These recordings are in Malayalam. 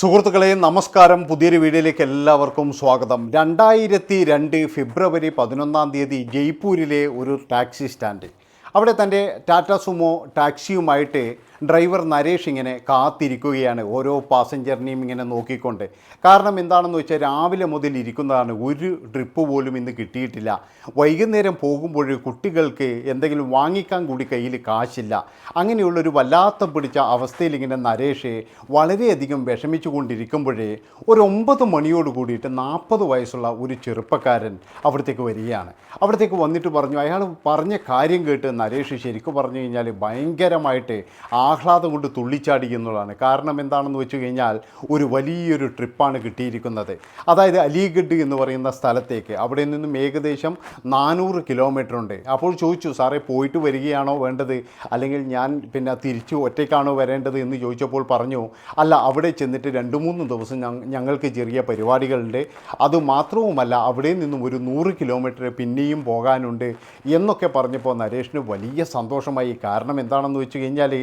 സുഹൃത്തുക്കളെ നമസ്കാരം. പുതിയൊരു വീഡിയോയിലേക്ക് എല്ലാവർക്കും സ്വാഗതം. രണ്ടായിരത്തി രണ്ട് ഫെബ്രുവരി പതിനൊന്നാം തീയതി ജയ്പൂരിലെ ഒരു ടാക്സി സ്റ്റാൻഡ്. അവിടെ തന്റെ ടാറ്റ സുമോ ടാക്സിയുമായിട്ട് ഡ്രൈവർ നരേഷ് ഇങ്ങനെ കാത്തിരിക്കുകയാണ് ഓരോ പാസഞ്ചറിനെയും ഇങ്ങനെ നോക്കിക്കൊണ്ട്. കാരണം എന്താണെന്ന് വെച്ചാൽ രാവിലെ മുതൽ ഇരിക്കുന്നതാണ് ഒരു ട്രിപ്പ് പോലും ഇന്ന് കിട്ടിയിട്ടില്ല. വൈകുന്നേരം പോകുമ്പോൾ കുട്ടികൾക്ക് എന്തെങ്കിലും വാങ്ങിക്കാൻ കൂടി കയ്യിൽ കാശില്ല. അങ്ങനെയുള്ളൊരു വല്ലാത്ത പിടിച്ച അവസ്ഥയിൽ ഇങ്ങനെ നരേഷ് വളരെയധികം വിഷമിച്ചു കൊണ്ടിരിക്കുമ്പോഴേ ഒരു ഒമ്പത് മണിയോട് കൂടിയിട്ട് നാൽപ്പത് വയസ്സുള്ള ഒരു ചെറുപ്പക്കാരൻ അവിടത്തേക്ക് വരികയാണ്. അവിടത്തേക്ക് വന്നിട്ട് പറഞ്ഞു അയാൾ പറഞ്ഞ കാര്യം കേട്ട് നരേഷ് ശരിക്കും പറഞ്ഞു കഴിഞ്ഞാൽ ഭയങ്കരമായിട്ട് ആഹ്ലാദം കൊണ്ട് തുള്ളിച്ചാടി എന്നുള്ളതാണ് കാരണം എന്താണെന്ന് വെച്ച് കഴിഞ്ഞാൽ ഒരു വലിയൊരു ട്രിപ്പാണ് കിട്ടിയിരിക്കുന്നത്. അതായത് അലിഗഡ് എന്ന് പറയുന്ന സ്ഥലത്തേക്ക്. അവിടെ നിന്നും ഏകദേശം നാനൂറ് കിലോമീറ്റർ ഉണ്ട് അപ്പോൾ ചോദിച്ചു സാറേ പോയിട്ട് വരികയാണോ വേണ്ടത്? അല്ലെങ്കിൽ ഞാൻ പിന്നെ തിരിച്ചു ഒറ്റയ്ക്കാണോ വരേണ്ടത്? എന്ന് ചോദിച്ചപ്പോൾ പറഞ്ഞു അല്ല അവിടെ ചെന്നിട്ട് രണ്ട് മൂന്ന് ദിവസം ഞങ്ങൾക്ക് ചെറിയ പരിപാടികളുണ്ട്. അതുമാത്രവുമല്ല അവിടെ നിന്നും ഒരു നൂറ് കിലോമീറ്റർ പിന്നെയും പോകാനുണ്ട്. എന്നൊക്കെ പറഞ്ഞപ്പോൾ നരേഷിന് വലിയ സന്തോഷമായി. കാരണം എന്താണെന്ന് വെച്ച് കഴിഞ്ഞാൽ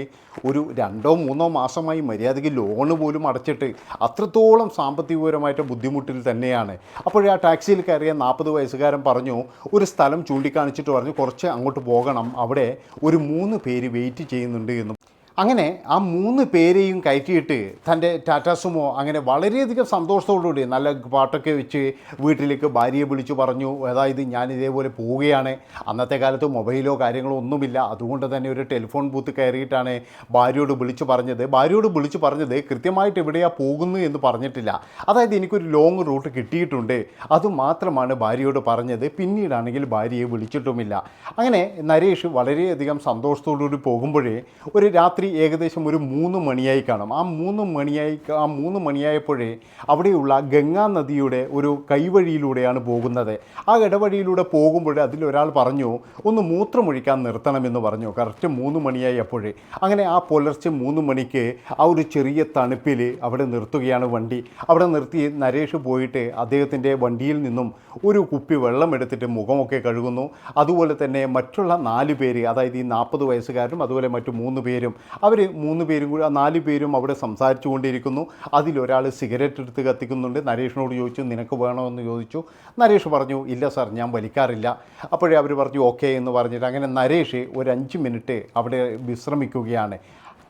ഒരു രണ്ടോ മൂന്നോ മാസമായി മര്യാദയ്ക്ക് ലോണ് പോലും അടച്ചിട്ട് അത്രത്തോളം സാമ്പത്തികപരമായിട്ട് ബുദ്ധിമുട്ടിൽ തന്നെയാണ്. അപ്പോൾ ആ ടാക്സിയിൽ കയറിയ നാൽപ്പത് വയസ്സുകാരൻ പറഞ്ഞു ഒരു സ്ഥലം ചൂണ്ടിക്കാണിച്ചിട്ട് പറഞ്ഞു കുറച്ച് അങ്ങോട്ട് പോകണം. അവിടെ ഒരു മൂന്ന് പേര് വെയിറ്റ് ചെയ്യുന്നുണ്ട് എന്നും അങ്ങനെ ആ മൂന്ന് പേരെയും കയറ്റിയിട്ട് തന്റെ ടാറ്റാ സുമോ അങ്ങനെ വളരെയധികം സന്തോഷത്തോടുകൂടി നല്ല പാട്ടൊക്കെ വെച്ച് വീട്ടിലേക്ക് ഭാര്യയെ വിളിച്ചു പറഞ്ഞു അതായത് ഞാൻ ഇതേപോലെ പോവുകയാണ്. അന്നത്തെ കാലത്ത് മൊബൈലോ കാര്യങ്ങളോ ഒന്നുമില്ല. അതുകൊണ്ട് തന്നെ ഒരു ടെലിഫോൺ ബൂത്ത് കയറിയിട്ടാണ് ഭാര്യയോട് വിളിച്ചു പറഞ്ഞത്. ഭാര്യയോട് വിളിച്ചു പറഞ്ഞത് കൃത്യമായിട്ട് എവിടെയാണ് പോകുന്നു എന്ന് പറഞ്ഞിട്ടില്ല. അതായത് എനിക്കൊരു ലോങ് റൂട്ട് കിട്ടിയിട്ടുണ്ട്. അതുമാത്രമാണ് ഭാര്യയോട് പറഞ്ഞത്. പിന്നീടാണെങ്കിൽ ഭാര്യയെ വിളിച്ചിട്ടുമില്ല. അങ്ങനെ നരേഷ് വളരെയധികം സന്തോഷത്തോടുകൂടി പോകുമ്പോഴേ ഒരു രാത്രി ഏകദേശം ഒരു മൂന്ന് മണിയായി കാണും. ആ മൂന്ന് മണിയായി ആ മൂന്ന് മണിയായപ്പോഴേ അവിടെയുള്ള ഗംഗാ നദിയുടെ ഒരു കൈവഴിയിലൂടെയാണ് പോകുന്നത്. ആ ഇടവഴിയിലൂടെ പോകുമ്പോൾ അതിലൊരാൾ പറഞ്ഞു ഒന്ന് മൂത്രമൊഴിക്കാൻ നിർത്തണമെന്ന് പറഞ്ഞു. കറക്റ്റ് മൂന്ന് മണിയായി അപ്പോഴേ അങ്ങനെ ആ പുലർച്ചെ മൂന്ന് മണിക്ക് ആ ഒരു ചെറിയ തണുപ്പിൽ അവിടെ നിർത്തുകയാണ് വണ്ടി. അവിടെ നിർത്തി നരേഷ് പോയിട്ട് അദ്ദേഹത്തിന്റെ വണ്ടിയിൽ നിന്നും ഒരു കുപ്പി വെള്ളം എടുത്തിട്ട് മുഖമൊക്കെ കഴുകുന്നു. അതുപോലെ തന്നെ മറ്റുള്ള നാല് പേര് അതായത് ഈ നാൽപ്പത് വയസ്സുകാരും അതുപോലെ മറ്റു മൂന്ന് പേരും അവർ മൂന്ന് പേരും കൂടി നാല് പേരും അവിടെ സംസാരിച്ചു കൊണ്ടിരിക്കുന്നു. അതിലൊരാൾ സിഗരറ്റ് എടുത്ത് കത്തിക്കുന്നുണ്ട്. നരേഷിനോട് ചോദിച്ചു നിനക്ക് വേണമെന്ന് ചോദിച്ചു. നരേഷ് പറഞ്ഞു ഇല്ല സാർ ഞാൻ വലിക്കാറില്ല. അപ്പോഴേ അവർ പറഞ്ഞു ഓക്കെ എന്ന് പറഞ്ഞിട്ട് അങ്ങനെ നരേഷ് ഒരു അഞ്ച് മിനിറ്റ് അവിടെ വിശ്രമിക്കുകയാണ്.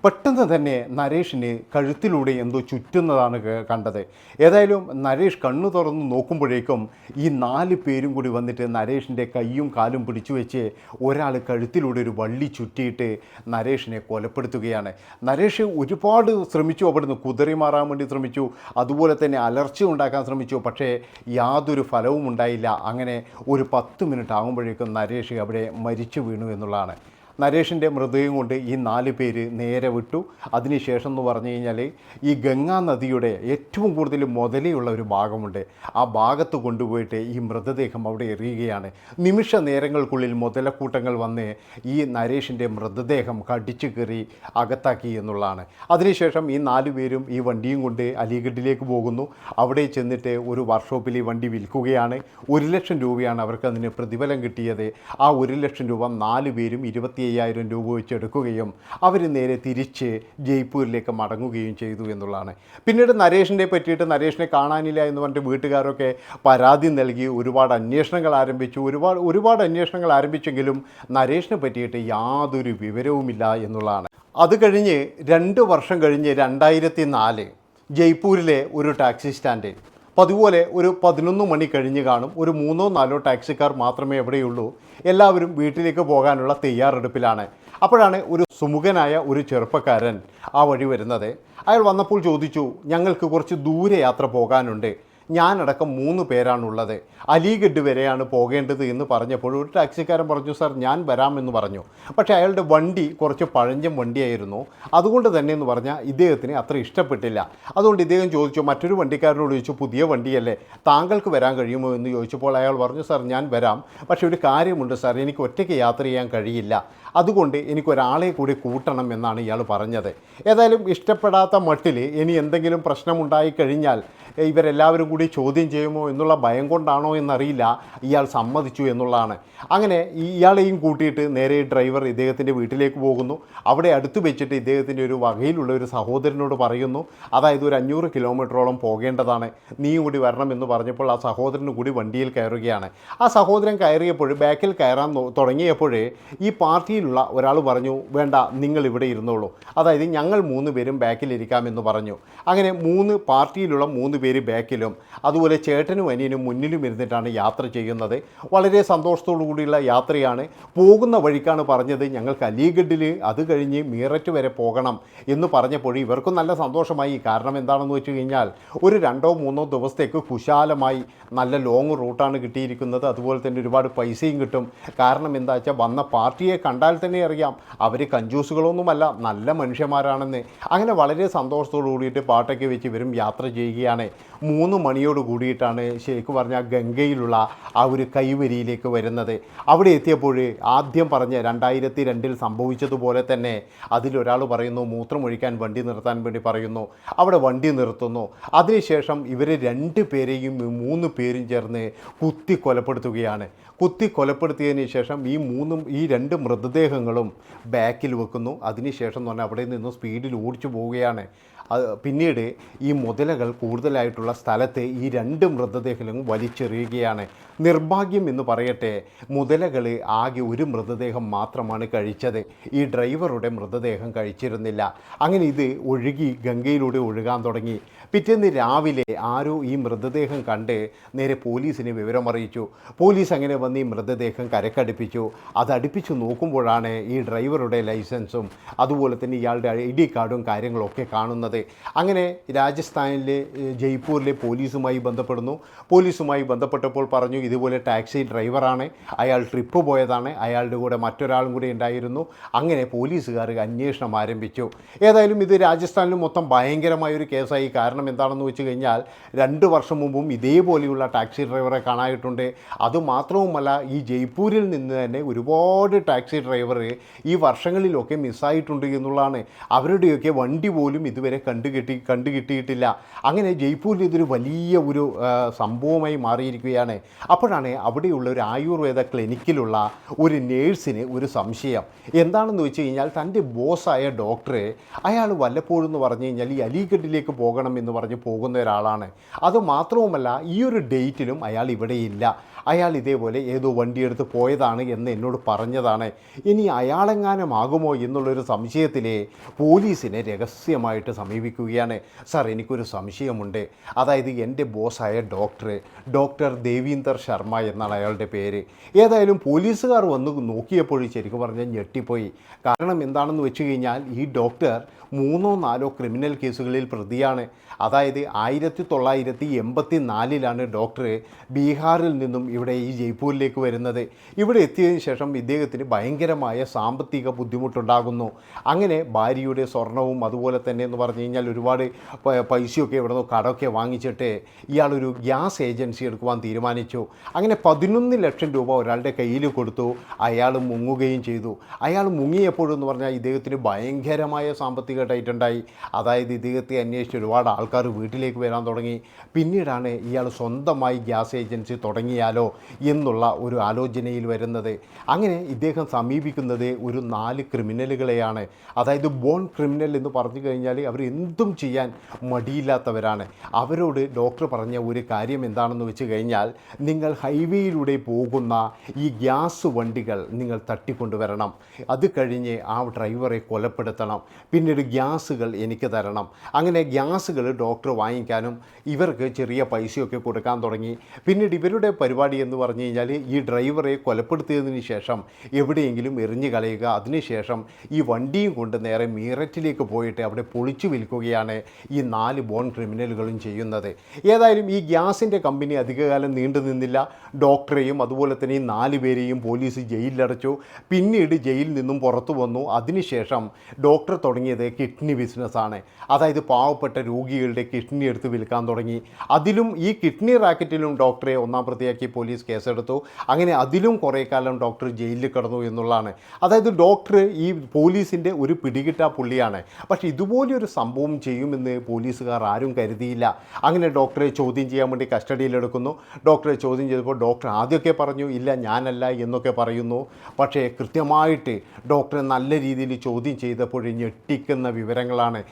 പെട്ടെന്ന് തന്നെ നരേഷിന് കഴുത്തിലൂടെ എന്തോ ചുറ്റുന്നതാണ് കണ്ടത്. ഏതായാലും നരേഷ് കണ്ണു തുറന്ന് നോക്കുമ്പോഴേക്കും ഈ നാല് പേരും കൂടി വന്നിട്ട് നരേഷിന്റെ കൈയും കാലും പിടിച്ചു വെച്ച് ഒരാൾ കഴുത്തിലൂടെ ഒരു വള്ളി ചുറ്റിയിട്ട് നരേഷിനെ കൊലപ്പെടുത്തുകയാണ്. നരേഷ് ഒരുപാട് ശ്രമിച്ചു അവിടുന്ന് കുതിരി മാറാൻ വേണ്ടി ശ്രമിച്ചു അതുപോലെ തന്നെ അലർച്ച ഉണ്ടാക്കാൻ ശ്രമിച്ചു പക്ഷേ യാതൊരു ഫലവും ഉണ്ടായില്ല. അങ്ങനെ ഒരു പത്ത് മിനിറ്റ് ആകുമ്പോഴേക്കും നരേഷ് അവിടെ മരിച്ചു വീണു എന്നുള്ളതാണ്. നരേഷിന്റെ മൃതദേഹം കൊണ്ട് ഈ നാല് പേര് നേരെ വിട്ടു. അതിനുശേഷം എന്ന് പറഞ്ഞു കഴിഞ്ഞാൽ ഈ ഗംഗാ നദിയുടെ ഏറ്റവും കൂടുതൽ മുതലെയുള്ള ഒരു ഭാഗമുണ്ട്. ആ ഭാഗത്ത് കൊണ്ടുപോയിട്ട് ഈ മൃതദേഹം അവിടെ എറിയുകയാണ്. നിമിഷ നേരങ്ങൾക്കുള്ളിൽ മുതലക്കൂട്ടങ്ങൾ വന്ന് ഈ നരേഷിന്റെ മൃതദേഹം കടിച്ചു കയറി അകത്താക്കി എന്നുള്ളതാണ്. അതിനുശേഷം ഈ നാല് പേരും ഈ വണ്ടിയും കൊണ്ട് അലിഗഡിലേക്ക് പോകുന്നു. അവിടെ ചെന്നിട്ട് ഒരു വർക്ക്ഷോപ്പിൽ ഈ വണ്ടി വിൽക്കുകയാണ്. ഒരു ലക്ഷം രൂപയാണ് അവർക്ക് അതിന് പ്രതിഫലം കിട്ടിയത്. ആ ഒരു ലക്ഷം രൂപ നാല് പേരും ഇരുപത്തി അയ്യായിരം രൂപ വെച്ച് എടുക്കുകയും അവർ നേരെ തിരിച്ച് ജയ്പൂരിലേക്ക് മടങ്ങുകയും ചെയ്തു എന്നുള്ളതാണ്. പിന്നീട് നരേഷിനെ പറ്റിയിട്ട് നരേഷിനെ കാണാനില്ല എന്ന് പറഞ്ഞിട്ട് വീട്ടുകാരൊക്കെ പരാതി നൽകി ഒരുപാട് അന്വേഷണങ്ങൾ ആരംഭിച്ചു. ഒരുപാട് ഒരുപാട് അന്വേഷണങ്ങൾ ആരംഭിച്ചെങ്കിലും നരേഷിനെ പറ്റിയിട്ട് യാതൊരു വിവരവുമില്ല എന്നുള്ളതാണ്. അത് കഴിഞ്ഞ് രണ്ട് വർഷം കഴിഞ്ഞ് രണ്ടായിരത്തി നാല് ജയ്പൂരിലെ ഒരു ടാക്സി സ്റ്റാൻഡ് അപ്പോൾ അതുപോലെ ഒരു പതിനൊന്ന് മണി കഴിഞ്ഞ് കാണും. ഒരു മൂന്നോ നാലോ ടാക്സിക്കാർ മാത്രമേ എവിടെയുള്ളൂ. എല്ലാവരും വീട്ടിലേക്ക് പോകാനുള്ള തയ്യാറെടുപ്പിലാണ്. അപ്പോഴാണ് ഒരു സുമുഖനായ ഒരു ചെറുപ്പക്കാരൻ ആ വഴി വരുന്നത്. അയാൾ വന്നപ്പോൾ ചോദിച്ചു ഞങ്ങൾക്ക് കുറച്ച് ദൂരെ യാത്ര പോകാനുണ്ട്. ഞാനടക്കം മൂന്ന് പേരാണുള്ളത്. അലിഗഡ് വരെയാണ് പോകേണ്ടത് എന്ന് പറഞ്ഞപ്പോൾ ഒരു ടാക്സിക്കാരൻ പറഞ്ഞു സർ ഞാൻ വരാമെന്ന് പറഞ്ഞു. പക്ഷേ അയാളുടെ വണ്ടി കുറച്ച് പഴഞ്ചൻ വണ്ടിയായിരുന്നു. അതുകൊണ്ട് തന്നെ എന്ന് പറഞ്ഞാൽ ഇദ്ദേഹത്തിന് അത്ര ഇഷ്ടപ്പെട്ടില്ല. അതുകൊണ്ട് ഇദ്ദേഹം ചോദിച്ചു മറ്റൊരു വണ്ടിക്കാരനോട് ചോദിച്ചു പുതിയ വണ്ടിയല്ലേ? താങ്കൾക്ക് വരാൻ കഴിയുമോ? എന്ന് ചോദിച്ചപ്പോൾ അയാൾ പറഞ്ഞു സർ ഞാൻ വരാം. പക്ഷേ ഒരു കാര്യമുണ്ട് സാർ. എനിക്ക് ഒറ്റയ്ക്ക് യാത്ര ചെയ്യാൻ കഴിയില്ല. അതുകൊണ്ട് എനിക്കൊരാളെ കൂടി കൂട്ടണം എന്നാണ് ഇയാൾ പറഞ്ഞത്. ഏതായാലും ഇഷ്ടപ്പെടാത്ത മട്ടിൽ ഇനി എന്തെങ്കിലും പ്രശ്നമുണ്ടായി കഴിഞ്ഞാൽ ഇവരെല്ലാവരും കൂടി ചോദ്യം ചെയ്യുമോ എന്നുള്ള ഭയം കൊണ്ടാണോ എന്നറിയില്ല. ഇയാൾ സമ്മതിച്ചു എന്നുള്ളതാണ്. അങ്ങനെ ഇയാളെയും കൂട്ടിയിട്ട് നേരെ ഡ്രൈവർ ഇദ്ദേഹത്തിന്റെ വീട്ടിലേക്ക് പോകുന്നു. അവിടെ അടുത്ത് വെച്ചിട്ട് ഇദ്ദേഹത്തിന്റെ ഒരു വകയിലുള്ള ഒരു സഹോദരനോട് പറയുന്നു അതായത് ഒരു അഞ്ഞൂറ് കിലോമീറ്ററോളം പോകേണ്ടതാണ്. നീ കൂടി വരണം എന്ന് പറഞ്ഞപ്പോൾ ആ സഹോദരന് കൂടി വണ്ടിയിൽ കയറുകയാണ്. ആ സഹോദരൻ കയറിയപ്പോൾ ബാക്കിൽ കയറാൻ തുടങ്ങിയപ്പോൾ ഈ പാർട്ടിയിലുള്ള ഒരാൾ പറഞ്ഞു വേണ്ട നിങ്ങൾ ഇവിടെ ഇരുന്നോളൂ. അതായത് ഞങ്ങൾ മൂന്ന് പേരും ബാക്കിലിരിക്കാമെന്ന് പറഞ്ഞു. അങ്ങനെ മൂന്ന് പാർട്ടിയിലുള്ള മൂന്ന് പേര് ബാക്കിലും അതുപോലെ ചേട്ടനും അനിയനും മുന്നിലും ഇരുന്നിട്ടാണ് യാത്ര ചെയ്യുന്നത്. വളരെ സന്തോഷത്തോടു കൂടിയുള്ള യാത്രയാണ്. പോകുന്ന വഴിക്കാണ് പറഞ്ഞത് ഞങ്ങൾക്ക് അലിഗഡിൽ അത് കഴിഞ്ഞ് മീററ്റ് വരെ പോകണം എന്ന് പറഞ്ഞപ്പോൾ ഇവർക്കും നല്ല സന്തോഷമായി. കാരണം എന്താണെന്ന് വെച്ച് കഴിഞ്ഞാൽ ഒരു രണ്ടോ മൂന്നോ ദിവസത്തേക്ക് കുശാലമായി നല്ല ലോങ് റൂട്ടാണ് കിട്ടിയിരിക്കുന്നത്. അതുപോലെ തന്നെ ഒരുപാട് പൈസയും കിട്ടും. കാരണം എന്താ വെച്ചാൽ വന്ന പാർട്ടിയെ കണ്ടാൽ തന്നെ അറിയാം അവർ കഞ്ചൂസുകളൊന്നുമല്ല നല്ല മനുഷ്യന്മാരാണെന്ന്. അങ്ങനെ വളരെ സന്തോഷത്തോടു കൂടിയിട്ട് പാട്ടൊക്കെ വെച്ച് ഇവരും യാത്ര ചെയ്യുകയാണ്. മൂന്ന് മണിയോട് കൂടിയിട്ടാണ് ശരിക്കും പറഞ്ഞാൽ ഗംഗയിലുള്ള ആ ഒരു കൈവരിയിലേക്ക് വരുന്നത്. അവിടെ എത്തിയപ്പോൾ ആദ്യം പറഞ്ഞ രണ്ടായിരത്തി രണ്ടിൽ സംഭവിച്ചതുപോലെ തന്നെ അതിലൊരാൾ പറയുന്നു മൂത്രമൊഴിക്കാൻ വണ്ടി നിർത്താൻ വേണ്ടി പറയുന്നു. അവിടെ വണ്ടി നിർത്തുന്നു. അതിനുശേഷം ഇവർ രണ്ട് പേരെയും മൂന്ന് പേരും ചേർന്ന് കുത്തി കൊലപ്പെടുത്തുകയാണ് കുത്തി കൊലപ്പെടുത്തിയതിന് ശേഷം ഈ മൂന്നും ഈ രണ്ട് മൃതദേഹങ്ങളും ബാക്കിൽ വെക്കുന്നു. അതിനുശേഷം എന്ന് പറഞ്ഞാൽ അവിടെ നിന്ന് സ്പീഡിൽ ഓടിച്ചു പോവുകയാണ്. പിന്നീട് ഈ മുതലകൾ കൂടുതലായിട്ടുള്ള സ്ഥലത്തെ ഈ രണ്ട് മൃതദേഹങ്ങളും വലിച്ചെറിയുകയാണ്. നിർഭാഗ്യം എന്ന് പറയട്ടെ മുതലകൾ ആകെ ഒരു മൃതദേഹം മാത്രമാണ് കഴിച്ചത്. ഈ ഡ്രൈവറുടെ മൃതദേഹം കഴിച്ചിരുന്നില്ല. അങ്ങനെ ഇത് ഒഴുകി ഗംഗയിലൂടെ ഒഴുകാൻ തുടങ്ങി. പിറ്റേന്ന് രാവിലെ ആരോ ഈ മൃതദേഹം കണ്ട് നേരെ പോലീസിനെ വിവരമറിയിച്ചു. പോലീസ് അങ്ങനെ വന്ന് ഈ മൃതദേഹം കരക്കടുപ്പിച്ചു. അതടുപ്പിച്ചു നോക്കുമ്പോഴാണ് ഈ ഡ്രൈവറുടെ ലൈസൻസും അതുപോലെ തന്നെ ഇയാളുടെ ഐ ഡി കാർഡും കാര്യങ്ങളൊക്കെ കാണുന്നത്. അങ്ങനെ രാജസ്ഥാനിലെ ജയ്പൂരിലെ പോലീസുമായി ബന്ധപ്പെടുന്നു. പോലീസുമായി ബന്ധപ്പെട്ടപ്പോൾ പറഞ്ഞു ഇതുപോലെ ടാക്സി ഡ്രൈവറാണ്. അയാൾ ട്രിപ്പ് പോയതാണ്. അയാളുടെ കൂടെ മറ്റൊരാളും കൂടി ഉണ്ടായിരുന്നു. അങ്ങനെ പോലീസുകാർ അന്വേഷണം ആരംഭിച്ചു. ഏതായാലും ഇത് രാജസ്ഥാനിൽ മൊത്തം ഭയങ്കരമായൊരു കേസായി. കാരണം എന്താണെന്ന് വെച്ച് കഴിഞ്ഞാൽ രണ്ട് വർഷം മുമ്പും ഇതേപോലെയുള്ള ടാക്സി ഡ്രൈവറെ കാണായിട്ടുണ്ട്. അതുമാത്രവുമല്ല ഈ ജയ്പൂരിൽ നിന്ന് തന്നെ ഒരുപാട് ടാക്സി ഡ്രൈവർ ഈ വർഷങ്ങളിലൊക്കെ മിസ്സായിട്ടുണ്ട് എന്നുള്ളതാണ്. അവരുടെയൊക്കെ വണ്ടി പോലും ഇതുവരെ കണ്ടുകിട്ടി കണ്ടുകിട്ടിയിട്ടില്ല അങ്ങനെ ജയ്പൂരിൽ ഇതൊരു വലിയ ഒരു സംഭവമായി മാറിയിരിക്കുകയാണ്. അപ്പോഴാണ് അവിടെയുള്ള ഒരു ആയുർവേദ ക്ലിനിക്കിലുള്ള ഒരു നേഴ്സിന് ഒരു സംശയം. എന്താണെന്ന് വെച്ച് കഴിഞ്ഞാൽ തന്റെ ബോസായ ഡോക്ടറെ അയാൾ വല്ലപ്പോഴും എന്ന് പറഞ്ഞു കഴിഞ്ഞാൽ ഈ അലിഗഡിലേക്ക് പോകണം എന്ന് പറഞ്ഞ് പോകുന്ന ഒരാളാണ്. അത് മാത്രവുമല്ല ഈ ഒരു ഡേറ്റിലും അയാൾ ഇവിടെയില്ല. അയാൾ ഇതേപോലെ ഏതോ വണ്ടിയെടുത്ത് പോയതാണ് എന്ന് എന്നോട് പറഞ്ഞതാണ്. ഇനി അയാളെങ്ങാനുമാകുമോ എന്നുള്ളൊരു സംശയത്തിലെ പോലീസിനെ രഹസ്യമായിട്ട് സമീപിക്കുകയാണ്. സാർ എനിക്കൊരു സംശയമുണ്ട്. അതായത് എന്റെ ബോസായ ഡോക്ടർ ഡോക്ടർ ദേവീന്ദർ ശർമ്മ എന്നാണ് അയാളുടെ പേര്. ഏതായാലും പോലീസുകാർ വന്ന് നോക്കിയപ്പോൾ ശരിക്കും പറഞ്ഞാൽ ഞെട്ടിപ്പോയി. കാരണം എന്താണെന്ന് വെച്ച് കഴിഞ്ഞാൽ ഈ ഡോക്ടർ മൂന്നോ നാലോ ക്രിമിനൽ കേസുകളിൽ പ്രതിയാണ്. അതായത് ആയിരത്തി തൊള്ളായിരത്തി എൺപത്തി നാലിലാണ് ഡോക്ടർ ബീഹാറിൽ നിന്നും ഇവിടെ ഈ ജയ്പൂരിലേക്ക് വരുന്നത്. ഇവിടെ എത്തിയതിനു ശേഷം ഇദ്ദേഹത്തിന് ഭയങ്കരമായ സാമ്പത്തിക ബുദ്ധിമുട്ടുണ്ടാകുന്നു. അങ്ങനെ ഭാര്യയുടെ സ്വർണവും അതുപോലെ തന്നെ എന്ന് പറഞ്ഞു കഴിഞ്ഞാൽ ഒരുപാട് പൈസയൊക്കെ ഇവിടെ നിന്ന് കടമൊക്കെ വാങ്ങിച്ചിട്ട് ഇയാളൊരു ഗ്യാസ് ഏജൻസി എടുക്കുവാൻ തീരുമാനിച്ചു. അങ്ങനെ പതിനൊന്ന് ലക്ഷം രൂപ ഒരാളുടെ കയ്യിൽ കൊടുത്തു. അയാൾ മുങ്ങുകയും ചെയ്തു. അയാൾ മുങ്ങിയപ്പോഴെന്ന് പറഞ്ഞാൽ ഇദ്ദേഹത്തിന് ഭയങ്കരമായ സാമ്പത്തിക ടൈറ്റുണ്ടായി. അതായത് ഇദ്ദേഹത്തെ അന്വേഷിച്ച് ഒരുപാട് ആൾക്കാർ വീട്ടിലേക്ക് വരാൻ തുടങ്ങി. പിന്നീടാണ് ഇയാൾ സ്വന്തമായി ഗ്യാസ് ഏജൻസി തുടങ്ങിയാലോ എന്നുള്ള ഒരു ആലോചനയിൽ വരുന്നത്. അങ്ങനെ ഇദ്ദേഹം സമീപിക്കുന്നത് ഒരു നാല് ക്രിമിനലുകളെയാണ്. അതായത് ബോൺ ക്രിമിനൽ എന്ന് പറഞ്ഞു കഴിഞ്ഞാൽ അവർ എന്തും ചെയ്യാൻ മടിയില്ലാത്തവരാണ്. അവരോട് ഡോക്ടർ പറഞ്ഞ ഒരു കാര്യം എന്താണെന്ന് വെച്ച് കഴിഞ്ഞാൽ നിങ്ങൾ ഹൈവേയിലൂടെ പോകുന്ന ഈ ഗ്യാസ് വണ്ടികൾ നിങ്ങൾ തട്ടിക്കൊണ്ടുവരണം. അത് കഴിഞ്ഞ് ആ ഡ്രൈവറെ കൊലപ്പെടുത്തണം. പിന്നീട് ഗ്യാസുകൾ എനിക്ക് തരണം. അങ്ങനെ ഗ്യാസുകൾ ഡോക്ടർ വാങ്ങിക്കാനും ഇവർക്ക് ചെറിയ പൈസയൊക്കെ കൊടുക്കാൻ തുടങ്ങി. പിന്നീട് ഇവരുടെ പരിപാടി എന്ന് പറഞ്ഞു കഴിഞ്ഞാൽ ഈ ഡ്രൈവറെ കൊലപ്പെടുത്തിയതിന് ശേഷം എവിടെയെങ്കിലും എറിഞ്ഞു കളയുക. അതിനുശേഷം ഈ വണ്ടിയും കൊണ്ട് നേരെ മീററ്റിലേക്ക് പോയിട്ട് അവിടെ പൊളിച്ചു വിൽക്കുക വിൽക്കുകയാണ് ഈ നാല് ബോൺ ക്രിമിനലുകളും ചെയ്യുന്നത്. ഏതായാലും ഈ ഗ്യാസിന്റെ കമ്പനി അധികകാലം നീണ്ടു നിന്നില്ല. ഡോക്ടറെയും അതുപോലെ തന്നെ ഈ നാല് പേരെയും പോലീസ് ജയിലിലടച്ചു. പിന്നീട് ജയിലിൽ നിന്നും പുറത്തു വന്നു. അതിനുശേഷം ഡോക്ടർ തുടങ്ങിയത് കിഡ്നി ബിസിനസ്സാണ് അതായത് പാവപ്പെട്ട രോഗികളുടെ കിഡ്നി എടുത്ത് വിൽക്കാൻ തുടങ്ങി. അതിലും ഈ കിഡ്നി റാക്കറ്റിലും ഡോക്ടറെ ഒന്നാം പ്രതിയാക്കി പോലീസ് കേസെടുത്തു. അങ്ങനെ അതിലും കുറേ കാലം ഡോക്ടർ ജയിലിൽ കിടന്നു എന്നുള്ളതാണ്. അതായത് ഡോക്ടർ ഈ പോലീസിന്റെ ഒരു പിടികിട്ടാ പുള്ളിയാണ്. പക്ഷേ ഇതുപോലെയൊരു സംഭവം ചെയ്യുമെന്ന് പോലീസുകാർ ആരും കരുതിയില്ല. അങ്ങനെ ഡോക്ടറെ ചോദ്യം ചെയ്യാൻ വേണ്ടി കസ്റ്റഡിയിലെടുക്കുന്നു. ഡോക്ടറെ ചോദ്യം ചെയ്തപ്പോൾ ഡോക്ടർ ആദ്യമൊക്കെ പറഞ്ഞു ഇല്ല ഞാനല്ല എന്നൊക്കെ പറയുന്നു. പക്ഷേ കൃത്യമായിട്ട് ഡോക്ടറെ നല്ല രീതിയിൽ ചോദ്യം ചെയ്തപ്പോൾ ഞെട്ടിക്കുന്ന വിവരങ്ങളാണ്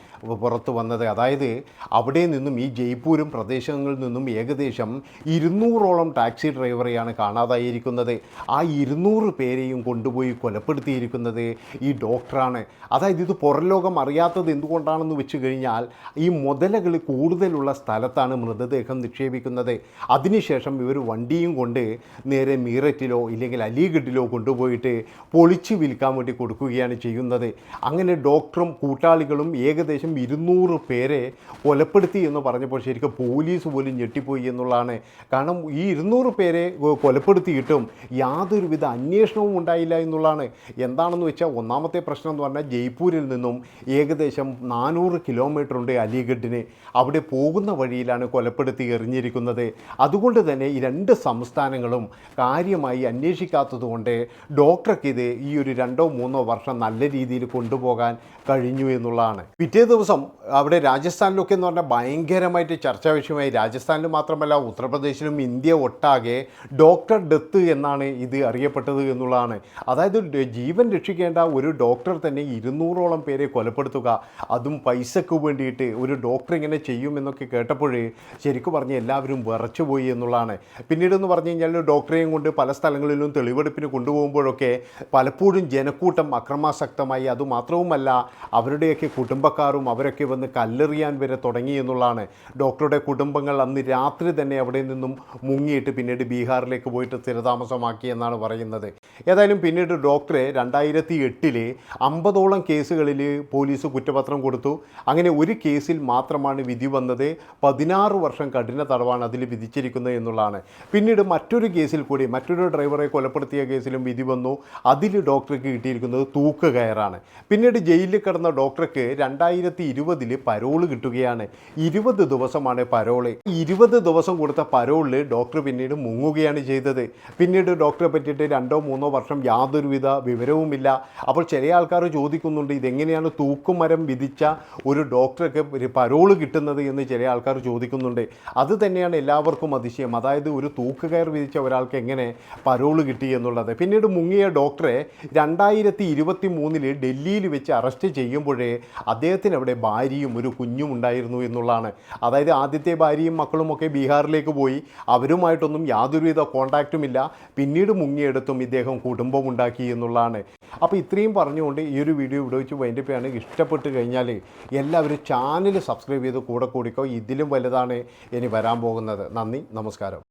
പുറത്തു വന്നത്. അതായത് അവിടെ നിന്നും ഈ ജയ്പൂരും പ്രദേശങ്ങളിൽ നിന്നും ഏകദേശം ഇരുന്നൂറോളം ടാക്സി ഡ്രൈവറെയാണ് കാണാതായിരിക്കുന്നത്. ആ ഇരുന്നൂറ് പേരെയും കൊണ്ടുപോയി കൊലപ്പെടുത്തിയിരിക്കുന്നത് ഈ ഡോക്ടറാണ്. അതായത് ഇത് പുറംലോകം അറിയാത്തത് എന്തുകൊണ്ടാണെന്ന് വെച്ച് കഴിഞ്ഞാൽ ഈ മുതലകൾ കൂടുതലുള്ള സ്ഥലത്താണ് മൃതദേഹം നിക്ഷേപിക്കുന്നത്. അതിനുശേഷം ഇവർ വണ്ടിയും കൊണ്ട് നേരെ മീററ്റിലോ ഇല്ലെങ്കിൽ അലിഗഡിലോ കൊണ്ടുപോയിട്ട് പൊളിച്ച് വിൽക്കാൻ വേണ്ടി കൊടുക്കുകയാണ് ചെയ്യുന്നത്. അങ്ങനെ ഡോക്ടറും കൂട്ടാളികളും ഏകദേശം ഇരുന്നൂറ് പേരെ കൊലപ്പെടുത്തി എന്ന് പറഞ്ഞപ്പോൾ ശരിക്കും പോലീസ് പോലും ഞെട്ടിപ്പോയി എന്നുള്ളതാണ്. കാരണം ഈ ഇരുന്നൂറ് പേരെ കൊലപ്പെടുത്തിയിട്ടും യാതൊരുവിധ അന്വേഷണവും ഉണ്ടായില്ല എന്നുള്ളതാണ്. എന്താണെന്ന് വെച്ചാൽ ഒന്നാമത്തെ പ്രശ്നം എന്ന് പറഞ്ഞാൽ ജയ്പൂരിൽ നിന്നും ഏകദേശം നാനൂറ് കിലോമീറ്റർ ഉണ്ട് അലിഗഡിന്. അവിടെ പോകുന്ന വഴിയിലാണ് കൊലപ്പെടുത്തി എറിഞ്ഞിരിക്കുന്നത്. അതുകൊണ്ട് തന്നെ ഈ രണ്ട് സംസ്ഥാനങ്ങളും കാര്യമായി അന്വേഷിക്കാത്തതുകൊണ്ട് ഡോക്ടർക്ക് ഇത് ഈ ഒരു രണ്ടോ മൂന്നോ വർഷം നല്ല രീതിയിൽ കൊണ്ടുപോകാൻ കഴിഞ്ഞു എന്നുള്ളതാണ്. പിറ്റേ ദിവസം അവിടെ രാജസ്ഥാനിലൊക്കെ എന്ന് പറഞ്ഞാൽ ഭയങ്കരമായിട്ട് ചർച്ചാ വിഷയമായി രാജസ്ഥാനിൽ മാത്രമല്ല ഉത്തർപ്രദേശിലും ഇന്ത്യ ഒട്ടാകെ ഡോക്ടർ ഡെത്ത് എന്നാണ് ഇത് അറിയപ്പെട്ടത് എന്നുള്ളതാണ്. അതായത് ജീവൻ രക്ഷിക്കേണ്ട ഒരു ഡോക്ടർ തന്നെ ഇരുന്നൂറോളം പേരെ കൊലപ്പെടുത്തുക അതും പൈസക്ക് വേണ്ടിയിട്ട് ഒരു ഡോക്ടർ ഇങ്ങനെ ചെയ്യുമെന്നൊക്കെ കേട്ടപ്പോഴേ ശരിക്കും പറഞ്ഞ് എല്ലാവരും വിറച്ചുപോയി എന്നുള്ളതാണ്. പിന്നീട് എന്ന് പറഞ്ഞു കഴിഞ്ഞാൽ ഡോക്ടറെയും കൊണ്ട് പല സ്ഥലങ്ങളിലും തെളിവെടുപ്പിന് കൊണ്ടുപോകുമ്പോഴൊക്കെ പലപ്പോഴും ജനക്കൂട്ടം അക്രമാസക്തമായി. അതുമാത്രവുമല്ല അവരുടെയൊക്കെ കുടുംബക്കാരും അവരൊക്കെ വന്ന് കല്ലെറിയാൻ വരെ തുടങ്ങി എന്നുള്ളതാണ്. ഡോക്ടറുടെ കുടുംബങ്ങൾ അന്ന് രാത്രി തന്നെ അവിടെ നിന്നും മുങ്ങിയിട്ട് പിന്നീട് ബീഹാറിലേക്ക് പോയിട്ട് സ്ഥിരതാമസമാക്കി എന്നാണ് പറയുന്നത്. ഏതായാലും പിന്നീട് ഡോക്ടറെ രണ്ടായിരത്തി എട്ടിൽ അമ്പതോളം കേസുകളിൽ പോലീസ് കുറ്റപത്രം കൊടുത്തു. അങ്ങനെ ഒരു കേസിൽ മാത്രമാണ് വിധി വന്നത്. പതിനാറ് വർഷം കഠിന തടവാണ് അതിൽ വിധിച്ചിരിക്കുന്നത് എന്നുള്ളതാണ്. പിന്നീട് മറ്റൊരു കേസിൽ കൂടി മറ്റൊരു ഡ്രൈവറെ കൊലപ്പെടുത്തിയ കേസിലും വിധി വന്നു. അതിൽ ഡോക്ടർക്ക് കിട്ടിയിരിക്കുന്നത് തൂക്ക് കയറാണ്. പിന്നീട് ജയിലിൽ കിടന്ന ഡോക്ടർക്ക് രണ്ടായിരത്തി ഇരുപതിൽ പരോൾ കിട്ടുകയാണ്. ഇരുപത് ദിവസമാണ് പരോൾ. ഇരുപത് ദിവസം കൊടുത്ത പരോളിൽ ഡോക്ടർ പിന്നീട് മുങ്ങുകയാണ് ചെയ്തത്. പിന്നീട് ഡോക്ടറെ പറ്റിയിട്ട് രണ്ടോ മൂന്നോ വർഷം യാതൊരുവിധ വിവരവുമില്ല. അപ്പോൾ ചില ആൾക്കാർ ചോദിക്കുന്നുണ്ട് ഇതെങ്ങനെയാണ് തൂക്കുമരം വിധിച്ച ഒരു ഡോക്ടർക്ക് ഒരു പരോൾ കിട്ടുന്നത്? എന്ന് ചില ആൾക്കാർ ചോദിക്കുന്നുണ്ട്. അത് തന്നെയാണ് എല്ലാവർക്കും അതിശയം. അതായത് ഒരു തൂക്കുകയർ വിധിച്ച ഒരാൾക്ക് എങ്ങനെ പരോൾ കിട്ടി എന്നുള്ളത്. പിന്നീട് മുങ്ങിയ ഡോക്ടറെ രണ്ടായിരത്തി ഇരുപത്തി മൂന്നിൽ ഡൽഹിയിൽ വെച്ച് അറസ്റ്റ് ചെയ്യുമ്പോഴേ അദ്ദേഹത്തിന് അവിടെ ഭാര്യയും ഒരു കുഞ്ഞും ഉണ്ടായിരുന്നു എന്നുള്ളതാണ്. അതായത് ആദ്യത്തെ ഭാര്യയും മക്കളുമൊക്കെ ബീഹാറിലേക്ക് പോയി. അവരുമായിട്ടൊന്നും യാതൊരുവിധ കോണ്ടാക്റ്റുമില്ല പിന്നീട് മുങ്ങിയെടുത്തും ഇദ്ദേഹം കുടുംബം ഉണ്ടാക്കി എന്നുള്ളതാണ്. അപ്പോൾ ഇത്രയും പറഞ്ഞുകൊണ്ട് ഈ ഒരു വീഡിയോ ഇവിടെ വെച്ച് വൈൻഡപ്പാണ് ഇഷ്ടപ്പെട്ട് കഴിഞ്ഞാൽ എല്ലാവരും ചാനൽ സബ്സ്ക്രൈബ് ചെയ്ത് കൂടെ കൂടിക്കോ. ഇതിലും വലുതാണ് ഇനി വരാൻ പോകുന്നത്. നന്ദി നമസ്കാരം.